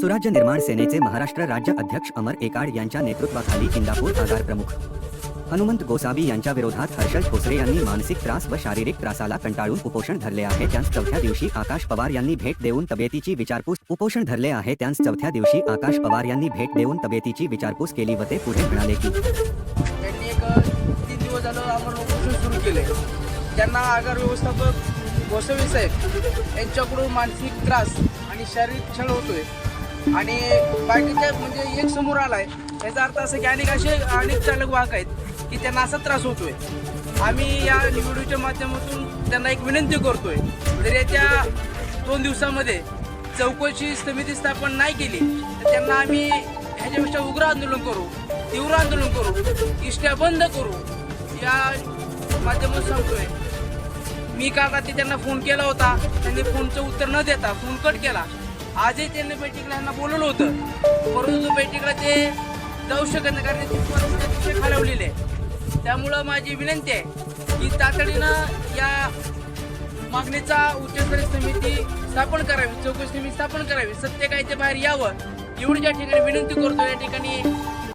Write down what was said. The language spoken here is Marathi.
सुराज्य निर्माण सेनेचे महाराष्ट्र राज्य अध्यक्ष अमर एकाड यांच्या नेतृत्वाखाली इंदापूर आगार प्रमुख. हनुमंत गोसावी यांच्या विरोधात हर्षल ठोसरे यांनी मानसिक त्रास व शारीरिक त्रासाला कंटाळून उपोषण धरले आहे. त्यांस चौथ्या दिवशी आकाश पवार यांनी भेट देऊन तब्येतीची विचारपूस उपोषण धरले आहे. त्यांस चौथ्या दिवशी आकाश पवार यांनी भेट देऊन तब्येतीची विचारपूस केली व ते पुढे म्हणाले की त्यांनी एक तीन दिवस झालं आम्हाला उपोषण सुरू केले. त्यांना आगार व्यवस्थापक गोसावी साहेब यांच्याकडून मानसिक त्रास आणि शारीरिक छळ होतोय. आणि बाकीच्या म्हणजे एक समोर आलाय. याचा अर्थ असं की अनेक असे अनेक चालक वाहक आहेत की त्यांना असा त्रास होतोय. आम्ही या व्हिडिओच्या माध्यमातून त्यांना एक विनंती करतोय. जर येत्या दोन दिवसामध्ये चौकशी समिती स्थापन नाही केली तर त्यांना आम्ही ह्याच्यापेक्षा उग्र आंदोलन करू तीव्र आंदोलन करू इष्ट्या बंद करू. या माध्यमातून सांगतोय. मी काल रात्री त्यांना फोन केला होता. त्यांनी फोनचं उत्तर न देता फोन कट केला. आजही त्यांनी बैठकीला यांना बोलवलं होतं. परंतु बैठकीला ते जाऊ शकत नाही कारण त्यांची परिस्थिती खालवलेली आहे त्यामुळं माझी विनंती आहे की तातडीनं या मागणीचा उच्चस्तरीय समिती स्थापन करावी चौकशी समिती स्थापन करावी सत्य काय ते बाहेर यावं एवढी या ठिकाणी विनंती करतो या ठिकाणी